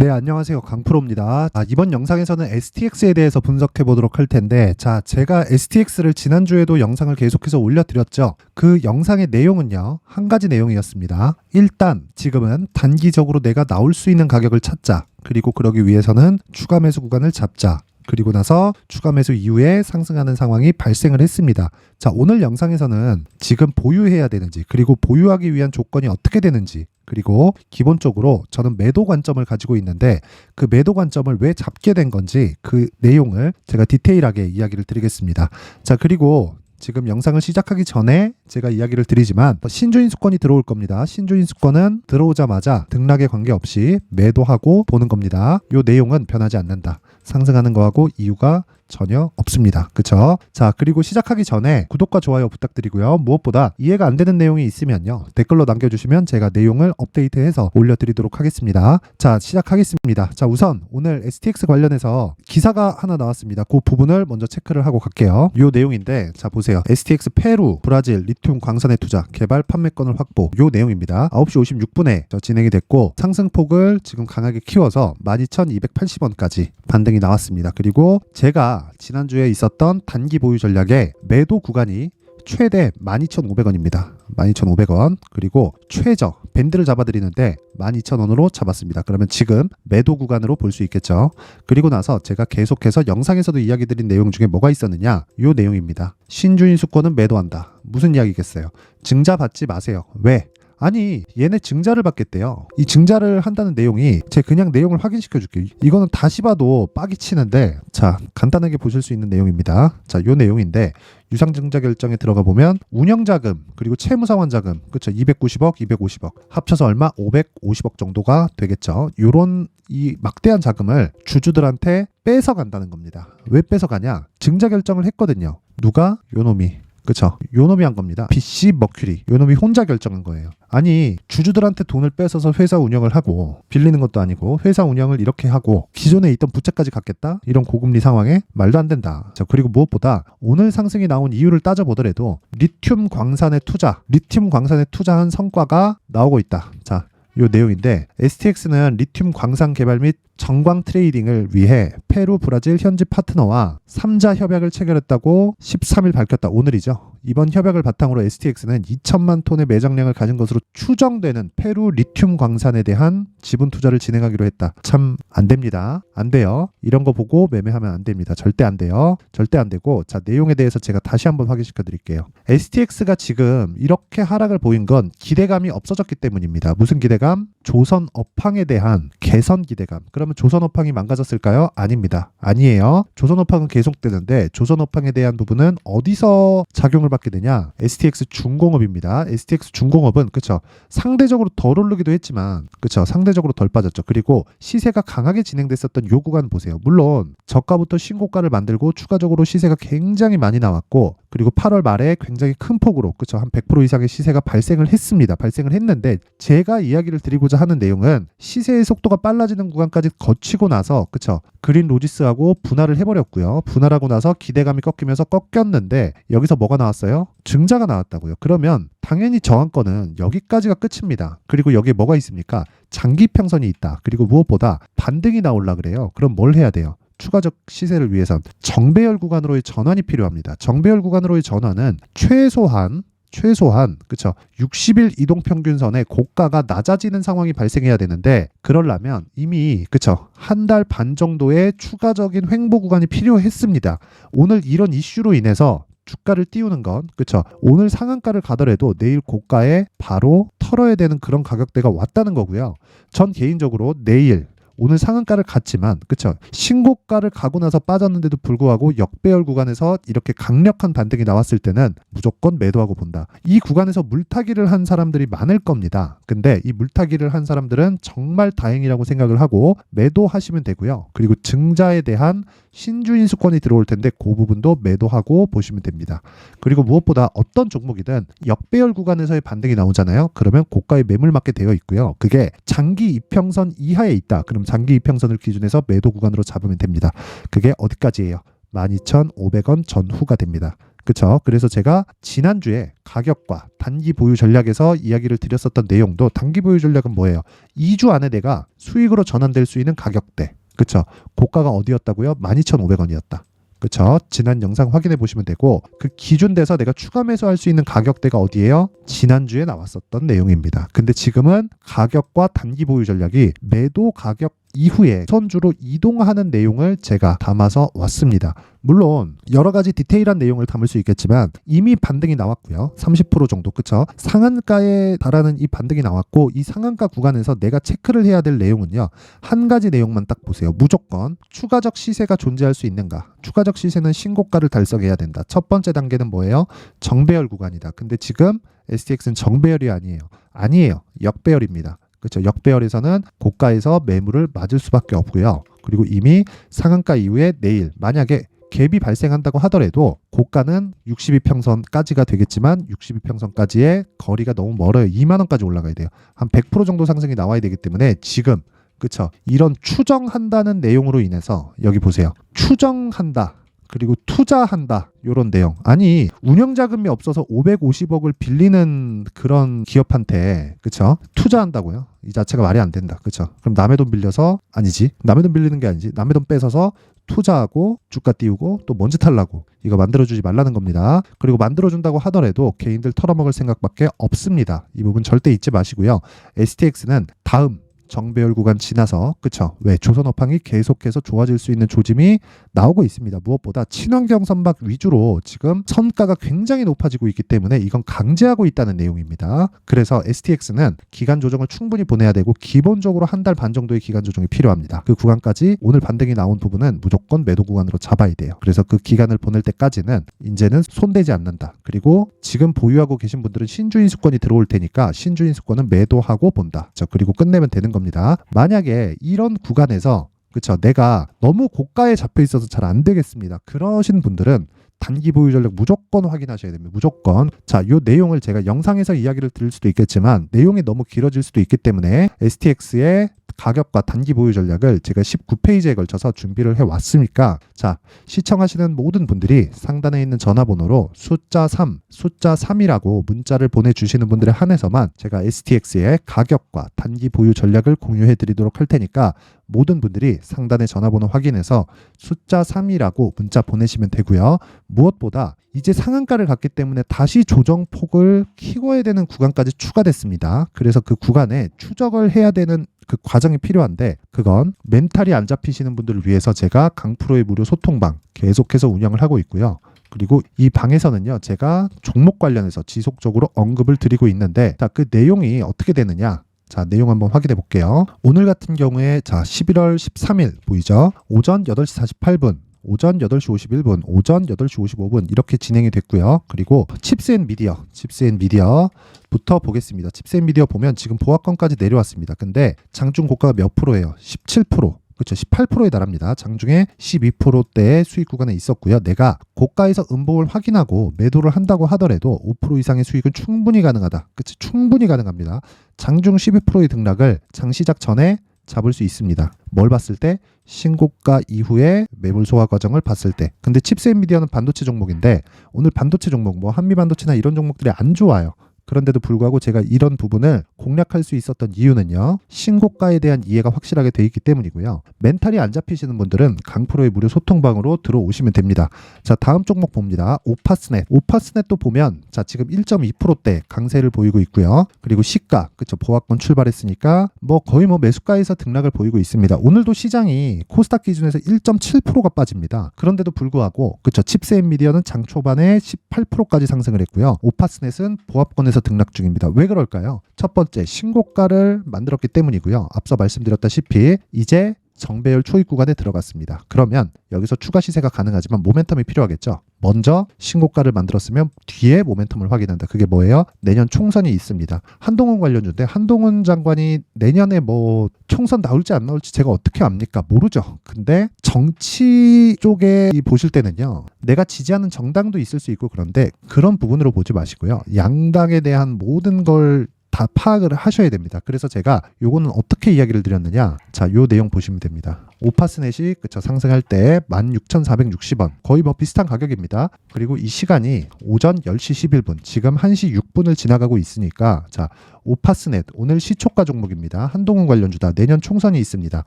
네, 안녕하세요. 강프로입니다. 아, 이번 영상에서는 STX에 대해서 분석해 보도록 할 텐데, 자, 제가 STX를 지난주에도 영상을 계속해서 올려드렸죠. 그 영상의 내용은요, 한 가지 내용이었습니다. 일단, 지금은 단기적으로 내가 나올 수 있는 가격을 찾자. 그리고 그러기 위해서는 추가 매수 구간을 잡자. 그리고 나서 추가 매수 이후에 상승하는 상황이 발생을 했습니다. 자, 오늘 영상에서는 지금 보유해야 되는지, 그리고 보유하기 위한 조건이 어떻게 되는지, 그리고 기본적으로 저는 매도 관점을 가지고 있는데 그 매도 관점을 왜 잡게 된 건지 그 내용을 제가 디테일하게 이야기를 드리겠습니다. 자, 그리고 지금 영상을 시작하기 전에 제가 이야기를 드리지만 신주인 수권이 들어올 겁니다. 신주인 수권은 들어오자마자 등락에 관계없이 매도하고 보는 겁니다. 요 내용은 변하지 않는다. 상승하는 거하고 이유가 전혀 없습니다. 그쵸? 자, 그리고 시작하기 전에 구독과 좋아요 부탁드리고요. 무엇보다 이해가 안 되는 내용이 있으면요. 댓글로 남겨주시면 제가 내용을 업데이트해서 올려드리도록 하겠습니다. 자, 시작하겠습니다. 자, 우선 오늘 STX 관련해서 기사가 하나 나왔습니다. 그 부분을 먼저 체크를 하고 갈게요. 요 내용인데, 자, 보세요. STX 페루, 브라질, 리튬 광산의 투자, 개발 판매권을 확보. 요 내용입니다. 9시 56분에 진행이 됐고, 상승폭을 지금 강하게 키워서 12,280원까지 반등이 나왔습니다. 그리고 제가 지난주에 있었던 단기 보유 전략의 매도 구간이 최대 12,500원입니다. 12,500원. 그리고 최저 밴드를 잡아드리는데 12,000원으로 잡았습니다. 그러면 지금 매도 구간으로 볼 수 있겠죠. 그리고 나서 제가 계속해서 영상에서도 이야기 드린 내용 중에 뭐가 있었느냐? 요 내용입니다. 신주인 수권은 매도한다. 무슨 이야기겠어요? 증자 받지 마세요. 왜? 아니 얘네 증자를 받겠대요. 이 증자를 한다는 내용이 제 그냥 내용을 확인시켜 줄게요. 이거는 다시 봐도 빡이 치는데 자 간단하게 보실 수 있는 내용입니다. 자 요 내용인데 유상증자 결정에 들어가 보면 운영자금 그리고 채무상환 자금 그렇죠 290억 250억 합쳐서 얼마? 550억 정도가 되겠죠. 요런 이 막대한 자금을 주주들한테 뺏어 간다는 겁니다. 왜 뺏어 가냐? 증자 결정을 했거든요. 누가? 요놈이 그쵸. 요 놈이 한 겁니다. BC 머큐리. 요 놈이 혼자 결정한 거예요. 아니, 주주들한테 돈을 뺏어서 회사 운영을 하고, 빌리는 것도 아니고, 회사 운영을 이렇게 하고, 기존에 있던 부채까지 갚겠다? 이런 고금리 상황에 말도 안 된다. 자, 그리고 무엇보다 오늘 상승이 나온 이유를 따져보더라도, 리튬 광산에 투자, 리튬 광산에 투자한 성과가 나오고 있다. 자, 요 내용인데 STX는 리튬 광산 개발 및 정광 트레이딩을 위해 페루, 브라질 현지 파트너와 3자 협약을 체결했다고 13일 밝혔다. 오늘이죠. 이번 협약을 바탕으로 STX는 2천만 톤의 매장량을 가진 것으로 추정되는 페루 리튬 광산에 대한 지분 투자를 진행하기로 했다. 참 안 됩니다. 안 돼요. 이런 거 보고 매매하면 안 됩니다. 절대 안 돼요. 절대 안 되고 자 내용에 대해서 제가 다시 한번 확인시켜 드릴게요. STX가 지금 이렇게 하락을 보인 건 기대감이 없어졌기 때문입니다. 무슨 기대감? 조선 업황에 대한 개선 기대감. 그 러면 조선 업황이 망가졌을까요? 아닙니다. 아니에요. 조선 업황은 계속되는데 조선 업황에 대한 부분은 어디서 작용을 받게 되냐? STX 중공업입니다. STX 중공업은 그쵸 상대적으로 덜 오르기도 했지만 그쵸 상대적으로 덜 빠졌죠. 그리고 시세가 강하게 진행됐었던 요 구간 보세요. 물론 저가부터 신고가를 만들고 추가적으로 시세가 굉장히 많이 나왔고 그리고 8월 말에 굉장히 큰 폭으로 그쵸 한 100% 이상의 시세가 발생을 했습니다. 발생을 했는데 제가 이야기를 드리고자 하는 내용은 시세의 속도가 빨라지는 구간까지 거치고 나서 그쵸 그린 로지스하고 분할을 해버렸고요. 분할하고 나서 기대감이 꺾이면서 꺾였는데 여기서 뭐가 나왔어요? 증자가 나왔다고요. 그러면 당연히 저항권은 여기까지가 끝입니다. 그리고 여기에 뭐가 있습니까? 장기 평선이 있다. 그리고 무엇보다 반등이 나올라 그래요. 그럼 뭘 해야 돼요? 추가적 시세를 위해선 정배열 구간으로의 전환이 필요합니다. 정배열 구간으로의 전환은 최소한 최소한 그쵸 60일 이동 평균선의 고가가 낮아지는 상황이 발생해야 되는데 그러려면 이미 그쵸 한 달 반 정도의 추가적인 횡보 구간이 필요했습니다. 오늘 이런 이슈로 인해서 주가를 띄우는 건 그쵸 오늘 상한가를 가더라도 내일 고가에 바로 털어야 되는 그런 가격대가 왔다는 거고요. 전 개인적으로 내일 오늘 상한가를 갔지만 그쵸 신고가를 가고 나서 빠졌는데도 불구하고 역배열 구간에서 이렇게 강력한 반등이 나왔을 때는 무조건 매도하고 본다. 이 구간에서 물타기를 한 사람들이 많을 겁니다. 근데 이 물타기를 한 사람들은 정말 다행이라고 생각을 하고 매도하시면 되고요. 그리고 증자에 대한 신주 인 수권이 들어올 텐데 그 부분도 매도하고 보시면 됩니다. 그리고 무엇보다 어떤 종목이든 역배열 구간에서의 반등이 나오잖아요. 그러면 고가에 매물 맞게 되어 있고요. 그게 장기 이평선 이하에 있다. 그럼 장기 이평선을 기준해서 매도 구간으로 잡으면 됩니다. 그게 어디까지예요? 12,500원 전후가 됩니다. 그쵸? 그래서 제가 지난주에 가격과 단기 보유 전략에서 이야기를 드렸었던 내용도 단기 보유 전략은 뭐예요? 2주 안에 내가 수익으로 전환될 수 있는 가격대. 그쵸? 고가가 어디였다고요? 12,500원이었다. 그쵸? 지난 영상 확인해 보시면 되고 그 기준 돼서 내가 추가 매수할 수 있는 가격대가 어디예요? 지난주에 나왔었던 내용입니다. 근데 지금은 가격과 단기 보유 전략이 매도 가격 이후에 선주로 이동하는 내용을 제가 담아서 왔습니다. 물론 여러 가지 디테일한 내용을 담을 수 있겠지만 이미 반등이 나왔고요. 30% 정도 그쵸? 상한가에 달하는 이 반등이 나왔고 이 상한가 구간에서 내가 체크를 해야 될 내용은요. 한 가지 내용만 딱 보세요. 무조건 추가적 시세가 존재할 수 있는가? 추가적 시세는 신고가를 달성해야 된다. 첫 번째 단계는 뭐예요? 정배열 구간이다. 근데 지금 STX는 정배열이 아니에요. 아니에요. 역배열입니다. 그렇죠. 역배열에서는 고가에서 매물을 맞을 수밖에 없고요. 그리고 이미 상한가 이후에 내일 만약에 갭이 발생한다고 하더라도 고가는 62평선까지가 되겠지만 62평선까지의 거리가 너무 멀어요. 2만 원까지 올라가야 돼요. 한 100% 정도 상승이 나와야 되기 때문에 지금 그쵸 이런 추정한다는 내용으로 인해서 여기 보세요. 추정한다. 그리고 투자한다. 요런 내용. 아니 운영 자금이 없어서 550억을 빌리는 그런 기업한테 그쵸? 투자한다고요? 이 자체가 말이 안 된다. 그쵸? 그럼 남의 돈 빌려서 아니지. 남의 돈 빌리는 게 아니지. 남의 돈 뺏어서 투자하고 주가 띄우고 또 먼지 탈라고. 이거 만들어주지 말라는 겁니다. 그리고 만들어준다고 하더라도 개인들 털어먹을 생각밖에 없습니다. 이 부분 절대 잊지 마시고요. STX는 다음 정배열 구간 지나서 그쵸? 왜 조선업황이 계속해서 좋아질 수 있는 조짐이 나오고 있습니다. 무엇보다 친환경 선박 위주로 지금 선가가 굉장히 높아지고 있기 때문에 이건 강제하고 있다는 내용입니다. 그래서 STX는 기간 조정을 충분히 보내야 되고 기본적으로 한 달 반 정도의 기간 조정이 필요합니다. 그 구간까지 오늘 반등이 나온 부분은 무조건 매도 구간으로 잡아야 돼요. 그래서 그 기간을 보낼 때까지는 이제는 손대지 않는다. 그리고 지금 보유하고 계신 분들은 신주인 수권이 들어올 테니까 신주인 수권은 매도하고 본다. 자 그리고 끝내면 되는 겁니다 겁니다. 만약에 이런 구간에서 그쵸 내가 너무 고가에 잡혀 있어서 잘 안 되겠습니다. 그러신 분들은 단기 보유 전략 무조건 확인하셔야 됩니다. 무조건. 자, 요 내용을 제가 영상에서 이야기를 드릴 수도 있겠지만 내용이 너무 길어질 수도 있기 때문에 STX의 가격과 단기 보유 전략을 제가 19페이지에 걸쳐서 준비를 해 왔으니까 자, 시청하시는 모든 분들이 상단에 있는 전화번호로 숫자 3, 숫자 3이라고 문자를 보내주시는 분들에 한해서만 제가 STX의 가격과 단기 보유 전략을 공유해 드리도록 할 테니까 모든 분들이 상단의 전화번호 확인해서 숫자 3이라고 문자 보내시면 되고요. 무엇보다 이제 상한가를 갔기 때문에 다시 조정폭을 키워야 되는 구간까지 추가됐습니다. 그래서 그 구간에 추적을 해야 되는 그 과정이 필요한데 그건 멘탈이 안 잡히시는 분들을 위해서 제가 강프로의 무료 소통방 계속해서 운영을 하고 있고요. 그리고 이 방에서는요, 제가 종목 관련해서 지속적으로 언급을 드리고 있는데, 자, 그 내용이 어떻게 되느냐? 자, 내용 한번 확인해 볼게요. 오늘 같은 경우에, 자, 11월 13일 보이죠? 오전 8시 48분. 오전 8시 51분, 오전 8시 55분 이렇게 진행이 됐고요. 그리고 칩스앤 미디어, 칩스앤 미디어부터 보겠습니다. 칩스앤 미디어 보면 지금 보합권까지 내려왔습니다. 근데 장중 고가가 몇 프로예요? 17%. 그렇죠. 18%에 달합니다. 장중에 12%대의 수익 구간에 있었고요. 내가 고가에서 음봉을 확인하고 매도를 한다고 하더라도 5% 이상의 수익은 충분히 가능하다. 그치? 충분히 가능합니다. 장중 12%의 등락을 장 시작 전에 잡을 수 있습니다. 뭘 봤을 때 신고가 이후에 매물 소화 과정을 봤을 때. 근데 칩스 앤미디어는 반도체 종목인데 오늘 반도체 종목 뭐 한미 반도체나 이런 종목들이 안 좋아요. 그런데도 불구하고 제가 이런 부분을 공략할 수 있었던 이유는요. 신고가에 대한 이해가 확실하게 돼 있기 때문이고요. 멘탈이 안 잡히시는 분들은 강프로의 무료 소통방으로 들어오시면 됩니다. 자, 다음 종목 봅니다. 오파스넷. 오파스넷도 보면 자, 지금 1.2%대 강세를 보이고 있고요. 그리고 시가, 그쵸 보합권 출발했으니까 뭐 거의 뭐 매수가에서 등락을 보이고 있습니다. 오늘도 시장이 코스닥 기준에서 1.7%가 빠집니다. 그런데도 불구하고 그쵸 칩스 앤미디어는 장 초반에 18%까지 상승을 했고요. 오파스넷은 보합권에서 등락 중입니다. 왜 그럴까요? 첫 번째 신고가를 만들었기 때문이고요. 앞서 말씀드렸다시피 이제 정배열 초입 구간에 들어갔습니다. 그러면 여기서 추가 시세가 가능하지만 모멘텀이 필요하겠죠. 먼저 신고가를 만들었으면 뒤에 모멘텀을 확인한다. 그게 뭐예요? 내년 총선이 있습니다. 한동훈 관련주인데 한동훈 장관이 내년에 뭐 총선 나올지 안 나올지 제가 어떻게 압니까? 모르죠. 근데 정치 쪽에 보실 때는요. 내가 지지하는 정당도 있을 수 있고 그런데 그런 부분으로 보지 마시고요. 양당에 대한 모든 걸 다 파악을 하셔야 됩니다. 그래서 제가 요거는 어떻게 이야기를 드렸느냐? 자, 요 내용 보시면 됩니다. 오파스넷이 그쵸 상승할 때 16,460원 거의 뭐 비슷한 가격입니다. 그리고 이 시간이 오전 10시 11분 지금 1시 6분을 지나가고 있으니까 자 오파스넷 오늘 시초가 종목입니다. 한동훈 관련주다. 내년 총선이 있습니다.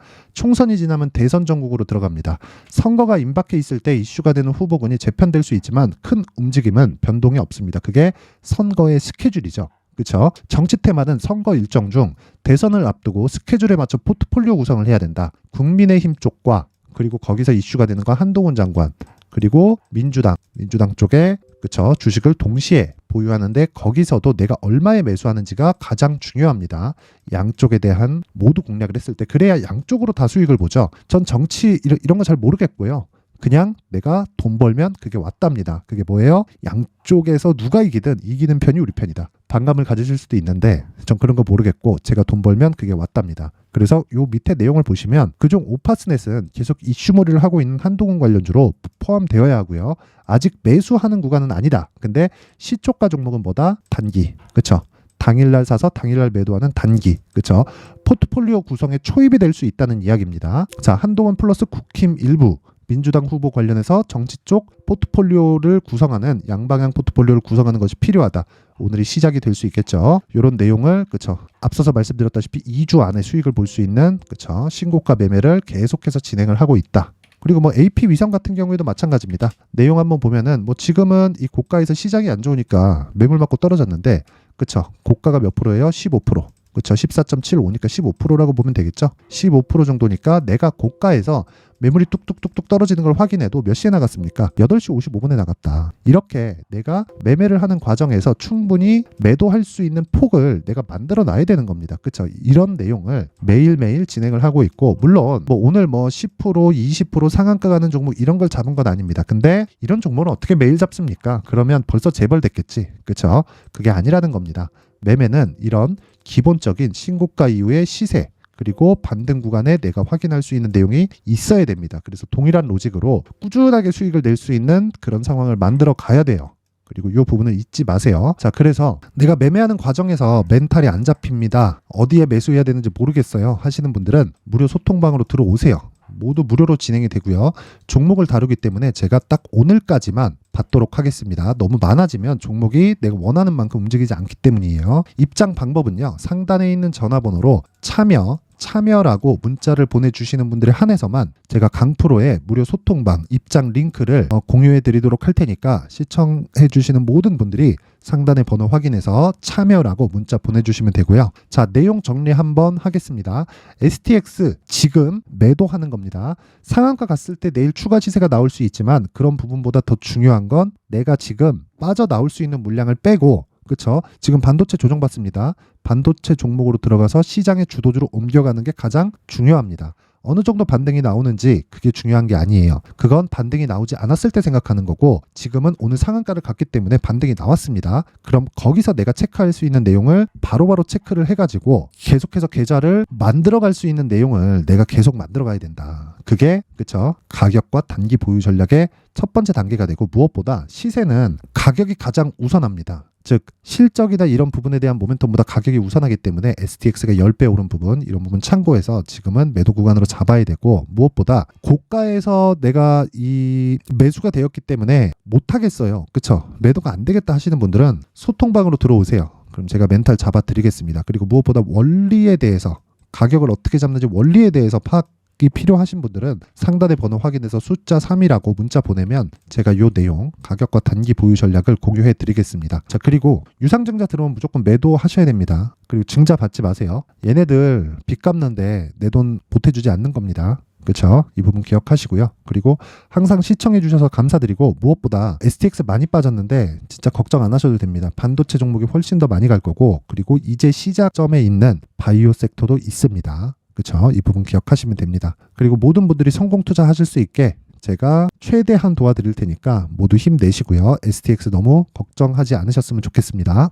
총선이 지나면 대선 전국으로 들어갑니다. 선거가 임박해 있을 때 이슈가 되는 후보군이 재편될 수 있지만 큰 움직임은 변동이 없습니다. 그게 선거의 스케줄이죠. 그렇죠? 정치 테마는 선거 일정 중 대선을 앞두고 스케줄에 맞춰 포트폴리오 구성을 해야 된다. 국민의힘 쪽과 그리고 거기서 이슈가 되는 건 한동훈 장관 그리고 민주당 민주당 쪽에 그쵸 주식을 동시에 보유하는데 거기서도 내가 얼마에 매수하는지가 가장 중요합니다. 양쪽에 대한 모두 공략을 했을 때 그래야 양쪽으로 다 수익을 보죠. 전 정치 이런, 이런 거 잘 모르겠고요. 그냥 내가 돈 벌면 그게 왔답니다. 그게 뭐예요? 양쪽에서 누가 이기든 이기는 편이 우리 편이다. 반감을 가지실 수도 있는데 전 그런 거 모르겠고 제가 돈 벌면 그게 왔답니다. 그래서 요 밑에 내용을 보시면 그중 오파스넷은 계속 이슈몰이를 하고 있는 한동훈 관련주로 포함되어야 하고요. 아직 매수하는 구간은 아니다. 근데 시초가 종목은 뭐다? 단기. 그쵸? 당일날 사서 당일날 매도하는 단기. 그쵸? 포트폴리오 구성에 초입이 될 수 있다는 이야기입니다. 자, 한동훈 플러스 국힘 일부 민주당 후보 관련해서 정치 쪽 포트폴리오를 구성하는 양방향 포트폴리오를 구성하는 것이 필요하다. 오늘이 시작이 될 수 있겠죠. 이런 내용을 그쵸 앞서서 말씀드렸다시피 2주 안에 수익을 볼 수 있는 그쵸 신고가 매매를 계속해서 진행을 하고 있다. 그리고 뭐 AP 위성 같은 경우에도 마찬가지입니다. 내용 한번 보면은 뭐 지금은 이 고가에서 시장이 안 좋으니까 매물 맞고 떨어졌는데 그쵸 고가가 몇 프로예요? 15%. 그쵸 14.75니까 15%라고 보면 되겠죠. 15% 정도니까 내가 고가에서 매물이 뚝뚝뚝뚝 떨어지는 걸 확인해도 몇 시에 나갔습니까? 8시 55분에 나갔다. 이렇게 내가 매매를 하는 과정에서 충분히 매도할 수 있는 폭을 내가 만들어 놔야 되는 겁니다. 그쵸? 이런 내용을 매일매일 진행을 하고 있고, 물론 뭐 오늘 뭐 10%, 20% 상한가 가는 종목 이런 걸 잡은 건 아닙니다. 근데 이런 종목은 어떻게 매일 잡습니까? 그러면 벌써 재벌됐겠지. 그쵸? 그게 아니라는 겁니다. 매매는 이런 기본적인 신고가 이후의 시세, 그리고 반등 구간에 내가 확인할 수 있는 내용이 있어야 됩니다. 그래서 동일한 로직으로 꾸준하게 수익을 낼 수 있는 그런 상황을 만들어 가야 돼요. 그리고 이 부분은 잊지 마세요. 자, 그래서 내가 매매하는 과정에서 멘탈이 안 잡힙니다. 어디에 매수해야 되는지 모르겠어요. 하시는 분들은 무료 소통방으로 들어오세요. 모두 무료로 진행이 되고요. 종목을 다루기 때문에 제가 딱 오늘까지만 받도록 하겠습니다. 너무 많아지면 종목이 내가 원하는 만큼 움직이지 않기 때문이에요. 입장 방법은요. 상단에 있는 전화번호로 참여 참여라고 문자를 보내주시는 분들에 한해서만 제가 강프로의 무료 소통방 입장 링크를 어, 공유해 드리도록 할 테니까 시청해 주시는 모든 분들이 상단의 번호 확인해서 참여라고 문자 보내주시면 되고요. 자, 내용 정리 한번 하겠습니다. STX 지금 매도하는 겁니다. 상한가 갔을 때 내일 추가 시세가 나올 수 있지만 그런 부분보다 더 중요한 건 내가 지금 빠져나올 수 있는 물량을 빼고 그쵸? 지금 반도체 조정받습니다. 반도체 종목으로 들어가서 시장의 주도주로 옮겨가는 게 가장 중요합니다. 어느 정도 반등이 나오는지 그게 중요한 게 아니에요. 그건 반등이 나오지 않았을 때 생각하는 거고 지금은 오늘 상한가를 갔기 때문에 반등이 나왔습니다. 그럼 거기서 내가 체크할 수 있는 내용을 바로바로 체크를 해가지고 계속해서 계좌를 만들어갈 수 있는 내용을 내가 계속 만들어가야 된다. 그게 그쵸? 가격과 단기 보유 전략의 첫 번째 단계가 되고 무엇보다 시세는 가격이 가장 우선합니다. 즉 실적이나 이런 부분에 대한 모멘텀보다 가격이 우선하기 때문에 STX가 10배 오른 부분 이런 부분 참고해서 지금은 매도 구간으로 잡아야 되고 무엇보다 고가에서 내가 이 매수가 되었기 때문에 못 하겠어요. 그쵸? 매도가 안 되겠다 하시는 분들은 소통방으로 들어오세요. 그럼 제가 멘탈 잡아 드리겠습니다. 그리고 무엇보다 원리에 대해서 가격을 어떻게 잡는지 원리에 대해서 파악 이 필요하신 분들은 상단의 번호 확인해서 숫자 3이라고 문자 보내면 제가 요 내용 가격과 단기 보유 전략을 공유해 드리겠습니다. 자 그리고 유상증자 들어오면 무조건 매도하셔야 됩니다. 그리고 증자 받지 마세요. 얘네들 빚 갚는데 내 돈 보태주지 않는 겁니다. 그렇죠? 이 부분 기억하시고요. 그리고 항상 시청해 주셔서 감사드리고 무엇보다 STX 많이 빠졌는데 진짜 걱정 안 하셔도 됩니다. 반도체 종목이 훨씬 더 많이 갈 거고 그리고 이제 시작점에 있는 바이오 섹터도 있습니다. 그렇죠? 이 부분 기억하시면 됩니다. 그리고 모든 분들이 성공 투자하실 수 있게 제가 최대한 도와드릴 테니까 모두 힘내시고요. STX 너무 걱정하지 않으셨으면 좋겠습니다.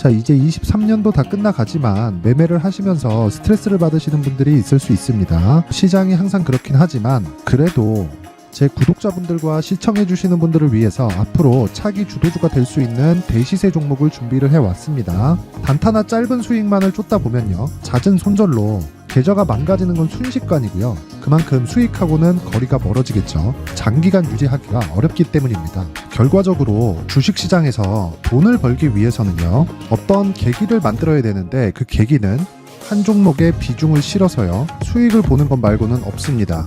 자, 이제 23년도 다 끝나가지만 매매를 하시면서 스트레스를 받으시는 분들이 있을 수 있습니다. 시장이 항상 그렇긴 하지만 그래도 제 구독자분들과 시청해주시는 분들을 위해서 앞으로 차기 주도주가 될 수 있는 대시세 종목을 준비를 해왔습니다. 단타나 짧은 수익만을 쫓다 보면요. 잦은 손절로 계좌가 망가지는 건 순식간이고요. 그만큼 수익하고는 거리가 멀어지겠죠. 장기간 유지하기가 어렵기 때문입니다. 결과적으로 주식시장에서 돈을 벌기 위해서는요. 어떤 계기를 만들어야 되는데 그 계기는 한 종목에 비중을 실어서요. 수익을 보는 것 말고는 없습니다.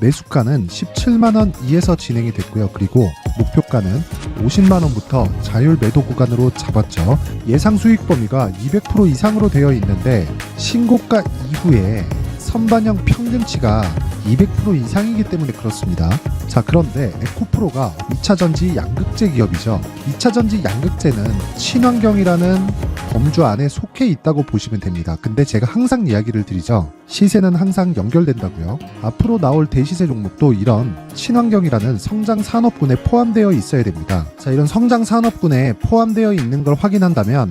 매수가는 17만 원 이에서 진행이 됐고요. 그리고 목표가는 50만 원부터 자율 매도 구간으로 잡았죠. 예상 수익 범위가 200% 이상으로 되어 있는데 신고가 이후에 선반영 평균치가 200% 이상이기 때문에 그렇습니다. 자, 그런데 에코프로가 2차 전지 양극재 기업이죠. 2차 전지 양극재는 친환경이라는 범주 안에 속해 있다고 보시면 됩니다. 근데 제가 항상 이야기를 드리죠. 시세는 항상 연결된다고요. 앞으로 나올 대시세 종목도 이런 친환경이라는 성장 산업군에 포함되어 있어야 됩니다. 자, 이런 성장 산업군에 포함되어 있는 걸 확인한다면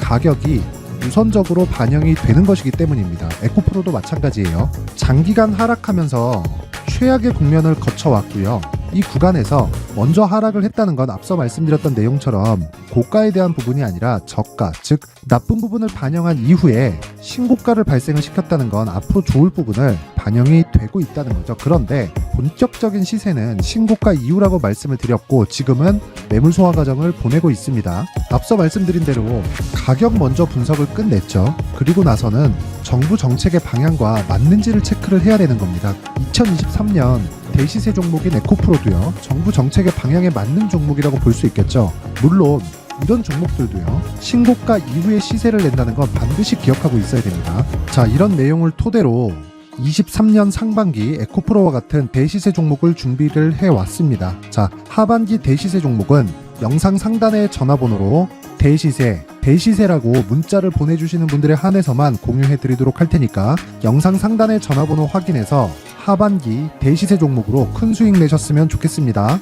가격이 우선적으로 반영이 되는 것이기 때문입니다. 에코프로도 마찬가지예요. 장기간 하락하면서 최악의 국면을 거쳐왔고요. 이 구간에서 먼저 하락을 했다는 건 앞서 말씀드렸던 내용처럼 고가에 대한 부분이 아니라 저가, 즉 나쁜 부분을 반영한 이후에 신고가를 발생을 시켰다는 건 앞으로 좋을 부분을 반영이 되고 있다는 거죠. 그런데 본격적인 시세는 신고가 이후라고 말씀을 드렸고 지금은 매물 소화 과정을 보내고 있습니다. 앞서 말씀드린 대로 가격 먼저 분석을 끝냈죠. 그리고 나서는 정부 정책의 방향과 맞는지를 체크를 해야 되는 겁니다. 2023년 대시세 종목인 에코프로도요. 정부 정책의 방향에 맞는 종목이라고 볼 수 있겠죠. 물론 이런 종목들도요. 신고가 이후에 시세를 낸다는 건 반드시 기억하고 있어야 됩니다. 자, 이런 내용을 토대로 23년 상반기 에코프로와 같은 대시세 종목을 준비를 해왔습니다. 자, 하반기 대시세 종목은 영상 상단의 전화번호로 대시세, 대시세라고 문자를 보내주시는 분들에 한해서만 공유해 드리도록 할 테니까 영상 상단의 전화번호 확인해서 하반기 대시세 종목으로 큰 수익 내셨으면 좋겠습니다.